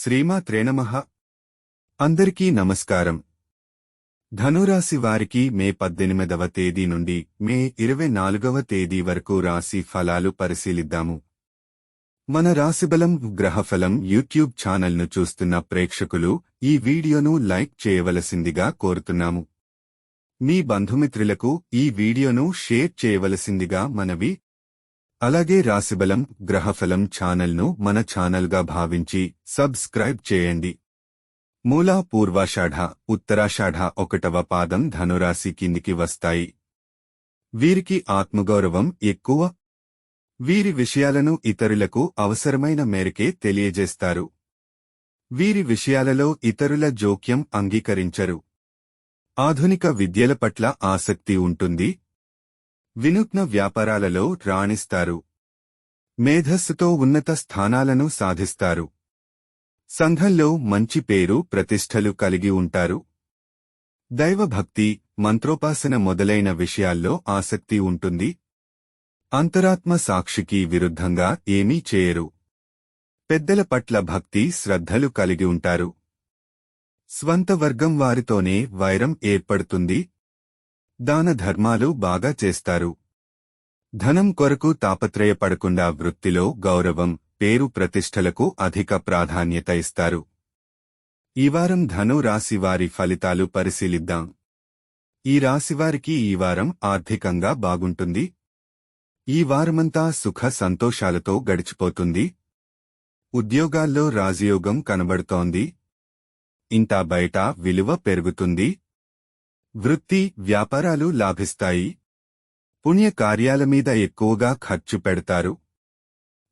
శ్రీమాత్రేణమః అందరికీ నమస్కారం. ధనురాశి వారికి మే పద్దెనిమిదవ తేదీ నుండి మే ఇరవై నాలుగవ తేదీ వరకు రాశి ఫలాలు పరిశీలిద్దాము. మన రాశిబలం గ్రహఫలం యూట్యూబ్ ఛానల్ను చూస్తున్న ప్రేక్షకులు ఈ వీడియోను లైక్ చేయవలసిందిగా కోరుతున్నాము. మీ బంధుమిత్రులకు ఈ వీడియోను షేర్ చేయవలసిందిగా మనవి అలాగే రాశిబలం గ్రహఫలం ఛానల్ను మన ఛానల్గా భావించి సబ్స్క్రైబ్ చేయండి. మూలా పూర్వాషాఢ ఉత్తరాషాఢ ఒకటవ పాదం ధనురాశి కిందికి వస్తాయి. వీరికి ఆత్మగౌరవం ఎక్కువ. వీరి విషయాలను ఇతరులకు అవసరమైన మేరకే తెలియజేస్తారు. వీరి విషయాలలో ఇతరుల జోక్యం అంగీకరించరు. ఆధునిక విద్యల పట్ల ఆసక్తి ఉంటుంది. వినూత్న వ్యాపారాలలో రాణిస్తారు. మేధస్సుతో ఉన్నత స్థానాలను సాధిస్తారు. సంఘంలో మంచి పేరు ప్రతిష్టలు కలిగి ఉంటారు. దైవభక్తి మంత్రోపాసన మొదలైన విషయాల్లో ఆసక్తి ఉంటుంది. అంతరాత్మ సాక్షికి విరుద్ధంగా ఏమీ చేయరు. పెద్దల పట్ల భక్తి శ్రద్ధలు కలిగి ఉంటారు. స్వంత వర్గం వారితోనే వైరం ఏర్పడుతుంది. దాన ధర్మాలు బాగా చేస్తారు. ధనం కొరకు తాపత్రయపడకుండా వృత్తిలో గౌరవం పేరు ప్రతిష్టలకు అధిక ప్రాధాన్యత ఇస్తారు. ఈ వారం ధను రాశి వారి ఫలితాలు పరిశీలిద్దాం. ఈ రాశివారికి ఈ వారం ఆర్థికంగా బాగుంటుంది. ఈ వారమంతా సుఖ సంతోషాలతో గడిచిపోతుంది. ఉద్యోగాల్లో రాజయోగం కనబడుతోంది. ఇంటా బయట విలువ పెరుగుతుంది. వృత్తి వ్యాపారాలు లాభిస్తాయి. పుణ్యకార్యాల మీద ఎక్కువగా ఖర్చు పెడతారు.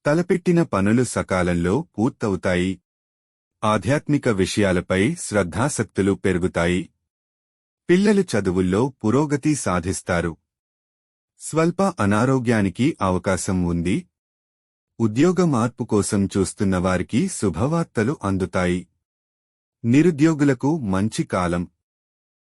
తలపెట్టిన పనులు సకాలంలో పూర్తవుతాయి. ఆధ్యాత్మిక విషయాలపై శ్రద్ధాసక్తులు పెరుగుతాయి. పిల్లలు చదువుల్లో పురోగతి సాధిస్తారు. స్వల్ప అనారోగ్యానికి అవకాశం ఉంది. ఉద్యోగ మార్పు కోసం చూస్తున్న వారికి శుభవార్తలు అందుతాయి. నిరుద్యోగులకు మంచి కాలం.